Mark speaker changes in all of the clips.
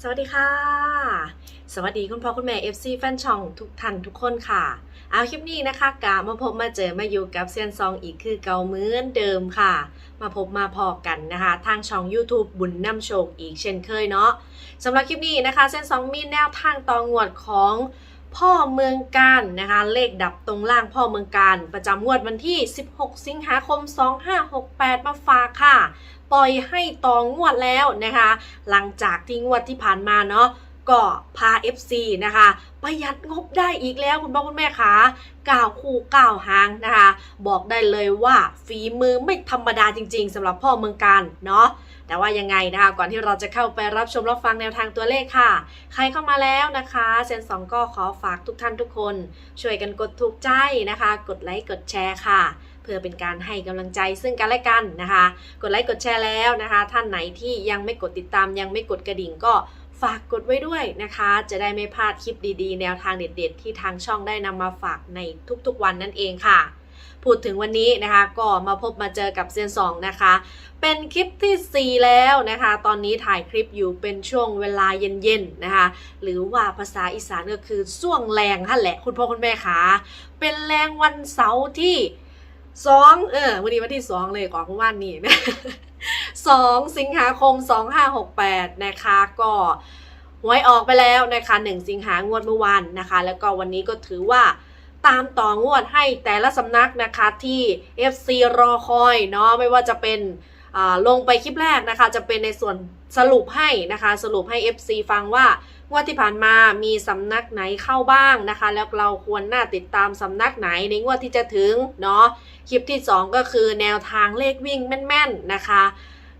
Speaker 1: สวัสดีค่ะ สวัสดีคุณพ่อคุณแม่ FC แฟนช่องทุกท่านทุกคนค่ะ เอาคลิปนี้นะคะกะมาพบมาเจอมาอยู่กับเซียนซองอีกคือเก่าเหมือนเดิมค่ะ มาพบมาพอกันนะคะ ทางช่อง YouTube บุญนำโชคอีกเช่นเคยเนาะสำหรับคลิปนี้นะคะเซียนซองมีแนวทางตองวดของพ่อเมืองการนะคะ เลขดับตรงล่างพ่อเมืองการ ประจำงวดวันที่ 16 สิงหาคม 2568 มาฝากค่ะ ปล่อยให้ต่องวดแล้วนะคะ หลังจากที่งวดที่ผ่านมาเนาะก็พา FC นะคะ ประหยัดงบได้อีกแล้วคุณพ่อคุณแม่คะก้าวคู่ก้าวหางนะคะ บอกได้เลยว่าฝีมือไม่ธรรมดาจริง ๆสำหรับพ่อเมืองการเนาะแต่ว่ายังไงนะคะ ก่อนที่เราจะเข้าไปรับชมรับฟังแนวทางตัวเลขค่ะ ใครเข้ามาแล้วนะคะเซนสองก็ขอฝากทุกท่านทุกคน ช่วยกันกดถูกใจนะคะ กดไลค์กดแชร์ค่ะ เพื่อเป็นการให้กำลังใจซึ่งกันและกันนะคะ กดไลค์กดแชร์แล้วนะคะ ท่านไหนที่ยังไม่กดติดตาม ยังไม่กดกระดิ่งก็ฝากกดไว้ด้วยนะคะ จะได้ไม่พลาดคลิปดีๆ แนวทางเด็ด ๆ ที่ทางช่องได้นำมาฝากในทุกๆ วันนั่นเองค่ะ พูดถึงวันนี้นะคะก็มาพบมาเจอกับเซียนสองนะคะ เป็นคลิปที่ 4 แล้วนะคะ ตอนนี้ถ่ายคลิปอยู่เป็นช่วงเวลาเย็นๆนะคะ หรือว่าภาษาอีสานก็คือส่วงแรงท่านแหละ คุณพ่อคุณแม่คะเป็นแรงวันเสาร์ที่ สองเออวันนี้วันที่สองเลยก่อนเมื่อวานนี้นะสองสิงหาคมสองห้าหกแปดนะคะก็หวยออกไปแล้วนะคะหนึ่งสิงหางวดเมื่อวานนะคะ แล้วก็วันนี้ก็ถือว่าตามต่องวดให้แต่ละสำนักนะคะที่ FC รอคอยเนาะไม่ว่าจะเป็นอ่าลงไปคลิปแรกนะคะ จะเป็นในส่วนสรุปให้นะคะ สรุปให้ FC ฟังว่า วดที่ผ่านมามีสำนักไหนเข้าบ้างนะคะ แล้วเราควรน่าติดตามสำนักไหนในงวดที่จะถึงเนาะคลิปที่ 2 ก็คือแนวทางเลขวิ่งแม่นๆนะคะ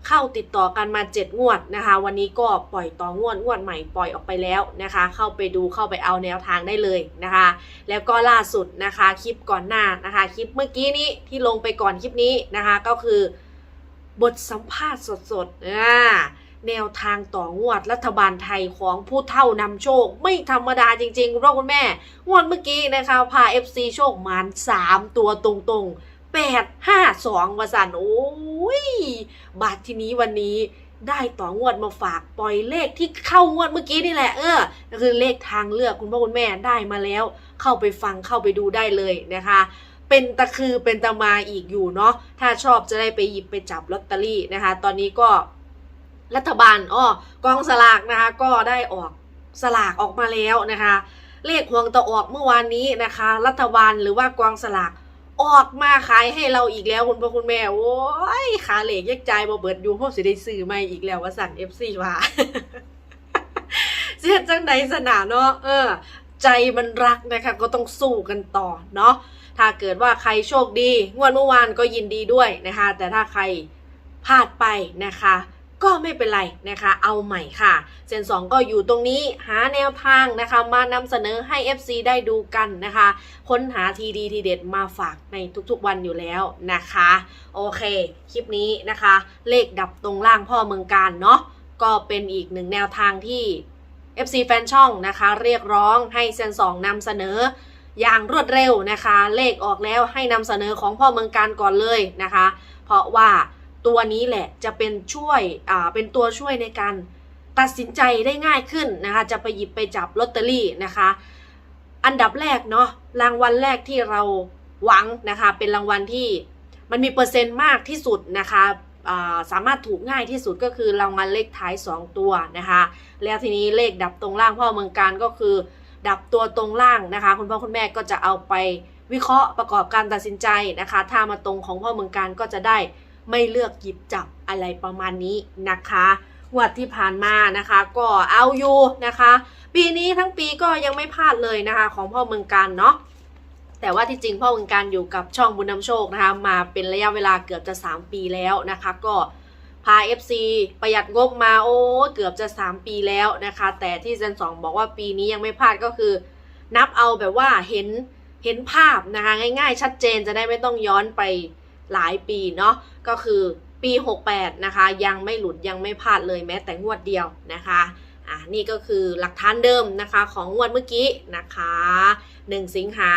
Speaker 1: เข้าติดต่อกันมา 7 งวดนะคะ วันนี้ก็ปล่อยต่องวดงวดใหม่ปล่อยออกไปแล้วนะคะ เข้าไปดูเข้าไปเอาแนวทางได้เลยนะคะ แล้วก็ล่าสุดนะคะคลิปก่อนหน้านะคะคลิปเมื่อกี้นี้ที่ลงไปก่อนคลิปนี้นะคะก็คือบทสัมภาษณ์สดๆอ่า แนวทางต่องวดรัฐบาลไทยของผู้เท่านำโชค ไม่ธรรมดาจริงๆ คุณพ่อคุณแม่ งวดเมื่อกี้นะคะพา FC โชคหมาน3 ตัวตรงๆ8 5 2วสันโอ้ย บาททีนี้วันนี้ได้ต่องวดมาฝากปล่อยเลขที่เข้างวดเมื่อกี้นี่แหละ เออคือเลขทางเลือกคุณพ่อคุณแม่ได้มาแล้ว เข้าไปฟังเข้าไปดูได้เลยนะคะ เป็นตะคือเป็นตะมาอีกอยู่เนาะถ้าชอบจะได้ไปหยิบไปจับลอตเตอรี่นะคะ ตอนนี้ก็ รัฐบาลอ้อกองสลากนะคะก็ได้ออกสลากออกมาแล้วนะคะ เลขห่วงตะออกเมื่อวานนี้นะคะ รัฐบาลหรือว่ากองสลากออกมาขายให้เราอีกแล้วคุณพ่อคุณแม่โอ้ยขาเหล็กยักใจายบ่เบิดอยู่พวกสิได้ซื้อม่อีกแล้วว่าสั่น FC ว่าเสียจังใดสนาเนาะเออ ใจมันรักนะคะ ก็ต้องสู้กันต่อเนาะถ้าเกิดว่าใครโชคดีงวดเมื่อวานก็ยินดีด้วยนะคะ แต่ถ้าใครพลาดไปนะคะ ก็ไม่เป็นไรนะคะ เอาใหม่ค่ะเซนสองก็อยู่ตรงนี้หาแนวทางนะคะ มานำเสนอให้ FC ได้ดูกันนะคะ ค้นหาทีดีทีเด็ดมาฝากในทุกๆวันอยู่แล้วนะคะ โอเค คลิปนี้นะคะ เลขดับตรงล่างพ่อเมืองการเนาะก็เป็นอีกหนึ่งแนวทางที่ FC แฟนช่องนะคะ เรียกร้องให้เซนสองนำเสนออย่างรวดเร็วนะคะ เลขออกแล้วให้นำเสนอของพ่อเมืองการก่อนเลยนะคะ เพราะว่า ตัวนี้แหละจะเป็นช่วยอ่าเป็นตัวช่วยในการตัดสินใจได้ง่ายขึ้นนะคะจะไปหยิบไปจับลอตเตอรี่นะคะ อันดับแรกเนาะรางวัลแรกที่เราหวังนะคะเป็นรางวัลที่มันมีเปอร์เซ็นต์มากที่สุดนะคะสามารถถูกง่ายที่สุดก็คือรางวัลเลขท้าย 2 ตัวนะคะ แล้วทีนี้เลขดับตรงล่างพ่อเมืองการก็คือ ดับตัวตรงล่างนะคะ คุณพ่อคุณแม่ก็จะเอาไปวิเคราะห์ประกอบการตัดสินใจนะคะ ถ้ามาตรงของพ่อเมืองการก็จะได้ ไม่เลือกหยิบจับอะไรประมาณนี้นะคะงวดที่ผ่านมานะคะก็เอาอยู่นะคะ ปีนี้ทั้งปีก็ยังไม่พลาดเลยนะคะของพ่อเมืองการเนาะแต่ว่าที่จริงพ่อเมืองการอยู่กับช่องบุญนำโชคนะคะมาเป็นระยะเวลาเกือบจะ 3 ปีแล้วนะคะ ก็พา FC ประหยัดงบมาโอ้เกือบจะ 3 ปีแล้วนะคะ แต่ที่เซนสองบอกว่าปีนี้ยังไม่พลาดก็คือ นับเอาแบบว่าเห็นเห็นภาพนะคะง่ายๆ ชัดเจนจะได้ไม่ต้องย้อนไป หลายปีเนาะก็คือปี 68 นะคะ ยังไม่หลุดยังไม่พลาดเลยแม้แต่งวดเดียวนะคะอ่านี่ก็คือหลักฐานเดิมนะคะของงวดเมื่อกี้นะคะ 1 สิงหา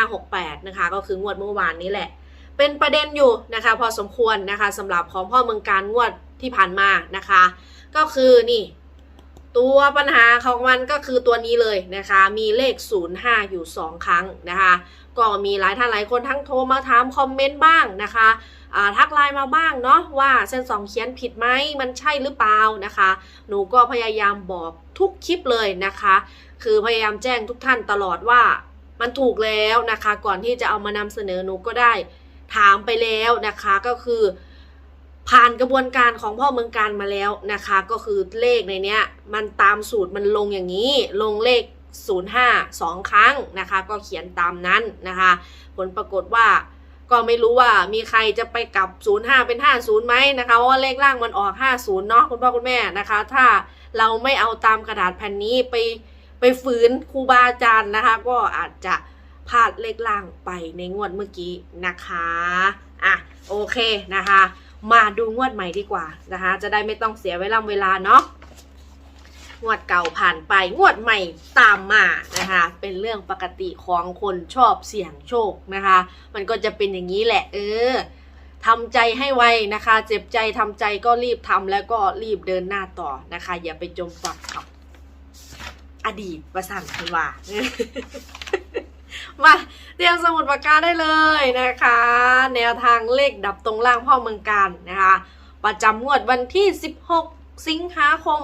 Speaker 1: 2568 นะคะ ก็คืองวดเมื่อวานนี้แหละ เป็นประเด็นอยู่นะคะ พอสมควรนะคะสำหรับของพ่อเมืองการงวดที่ผ่านมานะคะ ก็คือนี่ตัวปัญหาของมันก็คือตัวนี้เลยนะคะ มีเลข 05 อยู่ 2 ครั้งนะคะ ก็มีหลายท่านหลายคนทั้งโทรมาถามคอมเมนต์บ้างนะคะทักไลน์มาบ้างเนาะว่าเส้นสองเขียนผิดไหมมันใช่หรือเปล่านะคะ หนูก็พยายามบอกทุกคลิปเลยนะคะ คือพยายามแจ้งทุกท่านตลอดว่ามันถูกแล้วนะคะ ก่อนที่จะเอามานำเสนอหนูก็ได้ถามไปแล้วนะคะก็คือ ผ่านกระบวนการของพ่อเมืองการมาแล้วนะคะ ก็คือเลขในเนี้ย มันตามสูตรมันลงอย่างนี้ ลงเลข 05 2 ครั้งนะคะ ก็เขียนตามนั้นนะคะ ผลปรากฏว่าก็ไม่รู้ว่ามีใครจะไปกลับ 05 เป็น 50ไหมนะคะเพราะว่าเลขล่างมันออก 50 เนาะคุณพ่อคุณแม่นะคะ ถ้าเราไม่เอาตามกระดาษแผ่นนี้ไปไปฝืนครูบาอาจารย์นะคะ ก็อาจจะพลาดเลขล่างไปในงวดเมื่อกี้นะคะอะโอเคนะคะ มาดูงวดใหม่ดีกว่านะคะ จะได้ไม่ต้องเสียเวลาเวลาเนาะ งวดเก่าผ่านไปงวดใหม่ตามมานะคะ เป็นเรื่องปกติของคนชอบเสี่ยงโชคนะคะ มันก็จะเป็นอย่างนี้แหละ เออทำใจให้ไวนะคะ เจ็บใจทำใจก็รีบทำแล้วก็รีบเดินหน้าต่อนะคะ อย่าไปจมปักกับอดีตประสันคุณว่ามาเตรียมสมุดปากกาได้เลยนะคะ แนวทางเลขดับตรงล่างพ่อเมืองการนะคะ ประจำงวดวันที่ 16 สิงหาคม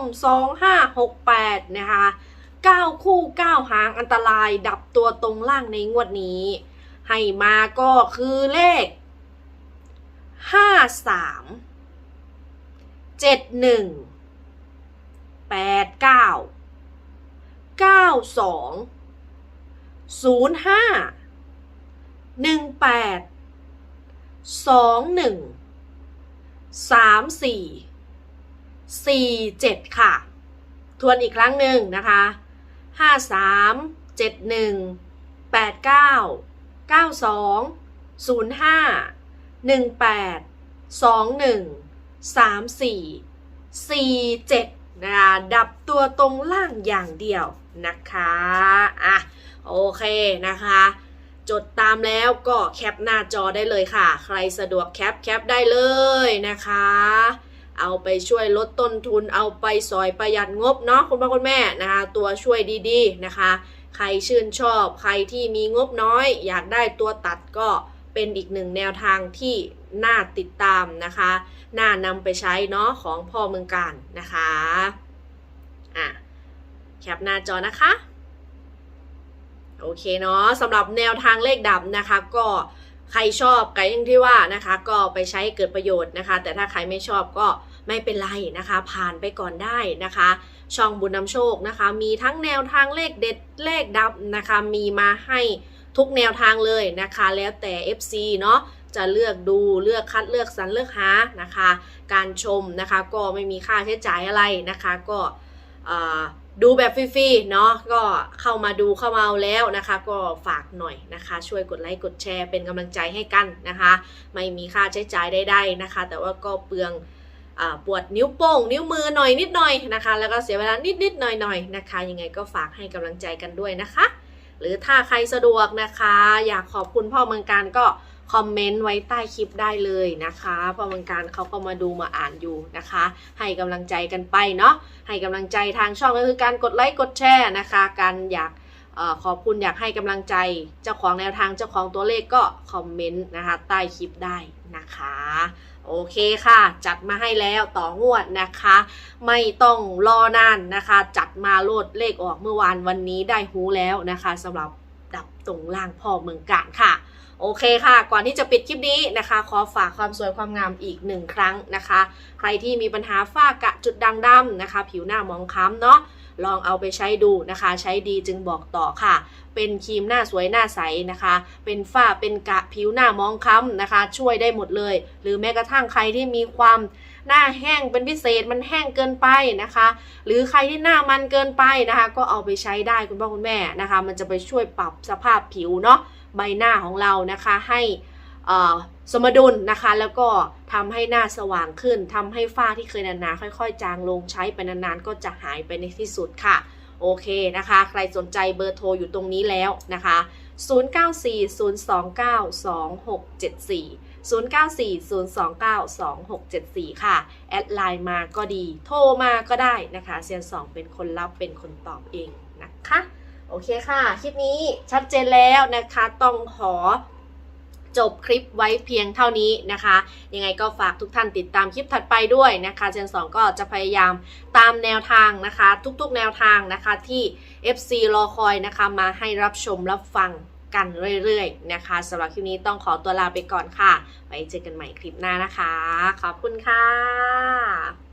Speaker 1: 2568 นะคะ 9 คู่ 9 หางอันตรายดับตัวตรงล่างในงวดนี้ ให้มาก็คือเลข 53 71 89 92ศูนย์ห้าหนึ่งแปดสองหนึ่งสามสี่สี่เจ็ดค่ะ ทวนอีกครั้งหนึ่งนะคะห้าสามเจ็ดหนึ่งแปดเก้าเก้าสองศูนย์ห้าหนึ่งแปดสองหนึ่งสามสี่สี่เจ็ดนะคะดับตัวตรงล่างอย่างเดียวนะคะอะโอเคนะคะ จดตามแล้วก็แคปหน้าจอได้เลยค่ะ ใครสะดวกแคปแคปได้เลยนะคะ เอาไปช่วยลดต้นทุน เอาไปซอยประหยัดงบเนาะคุณพ่อคุณแม่นะคะ ตัวช่วยดีๆนะคะ ใครชื่นชอบใครที่มีงบน้อย อยากได้ตัวตัดก็เป็นอีกหนึ่งแนวทางที่น่าติดตามนะคะน่านำไปใช้เนาะของพ่อเมืองการนะคะอะแคปหน้าจอนะคะ โอเคเนาะสำหรับแนวทางเลขดับนะคะก็ ใครชอบก็อย่างที่ว่านะคะ ก็ไปใช้เกิดประโยชน์นะคะ แต่ถ้าใครไม่ชอบก็ไม่เป็นไรนะคะ ผ่านไปก่อนได้นะคะ ช่องบุญนำโชคนะคะ มีทั้งแนวทางเลขเด็ดเลขดับนะคะ มีมาให้ทุกแนวทางเลยนะคะ แล้วแต่ FC เนาะจะเลือกดูเลือกคัดเลือกสรรเลือกหานะคะ การชมนะคะก็ไม่มีค่าใช้จ่ายอะไรนะคะ ก็เอ่อ ดูแบบฟรีๆ เนาะก็เข้ามาดูเข้ามาเอาแล้วนะคะ ก็ฝากหน่อยนะคะ ช่วยกดไลค์กดแชร์เป็นกำลังใจให้กันนะคะ ไม่มีค่าใช้จ่ายใดๆนะคะ แต่ว่าก็เปลืองอปวดนิ้วโป้ง นิ้วมือหน่อยนิดหน่อยนะคะ แล้วก็เสียเวลานิดๆหน่อยๆนะคะ ยังไงก็ฝากให้กำลังใจกันด้วยนะคะ หรือถ้าใครสะดวกนะคะ อยากขอบคุณพ่อเมืองการก็ คอมเมนต์ไว้ใต้คลิปได้เลยนะคะพอมืองการเขาก็มาดูมาอ่านอยู่นะคะ ให้กำลังใจกันไปเนาะให้กำลังใจทางช่องก็คือการกดไลค์กดแชร์นะคะ การอยากอขอบคุณอยากให้กำลังใจเจ้าของแนวทางเจ้าของตัวเลขก็คอมเมนต์นะคะใต้คลิปได้นะคะ โอเคค่ะ จัดมาให้แล้วต่องวดนะคะ ไม่ต้องรอนานนะคะ จัดมาโลดเลขออกเมื่อวานวันนี้ได้หูแล้วนะคะสำหรับดับตรงล่างพ่อเมืองการค่ะ โอเคค่ะ ก่อนที่จะปิดคลิปนี้นะคะ ขอฝากความสวยความงามอีกหนึ่งครั้งนะคะ ใครที่มีปัญหาฝ้ากระจุดด่างดำนะคะ ผิวหน้ามองคล้ำเนาะลองเอาไปใช้ดูนะคะ ใช้ดีจึงบอกต่อค่ะ เป็นครีมหน้าสวยหน้าใสนะคะ เป็นฝ้าเป็นกระผิวหน้ามองคล้ำนะคะ ช่วยได้หมดเลย หรือแม้กระทั่งใครที่มีความ หน้าแห้งเป็นพิเศษมันแห้งเกินไปนะคะ หรือใครที่หน้ามันเกินไปนะคะ ก็เอาไปใช้ได้คุณพ่อคุณแม่นะคะ มันจะไปช่วยปรับสภาพผิวเนาะใบหน้าของเรานะคะให้สมดุลนะคะ แล้วก็ทำให้หน้าสว่างขึ้นทำให้ฝ้าที่เคยหนาๆค่อย ๆ จางลงใช้ไปนานๆก็จะหายไปในที่สุดค่ะ โอเคนะคะ ใครสนใจเบอร์โทรอยู่ตรงนี้แล้วนะคะ 0940292674 0940292674 ค่ะ แอดไลน์มาก็ดี โทรมาก็ได้นะคะเซียนสองเป็นคนรับเป็นคนตอบเองนะคะ โอเคค่ะ คลิปนี้ชัดเจนแล้วนะคะ ต้องขอจบคลิปไว้เพียงเท่านี้นะคะ ยังไงก็ฝากทุกท่านติดตามคลิปถัดไปด้วยนะคะเจนสองก็จะพยายามตามแนวทางนะคะ ทุกๆแนวทางนะคะที่ FC รอคอยนะคะมาให้รับชมรับฟัง กันเรื่อยๆนะคะสำหรับคลิปนี้ต้องขอตัวลาไปก่อนค่ะ ไว้เจอกันใหม่คลิปหน้านะคะ ขอบคุณค่ะ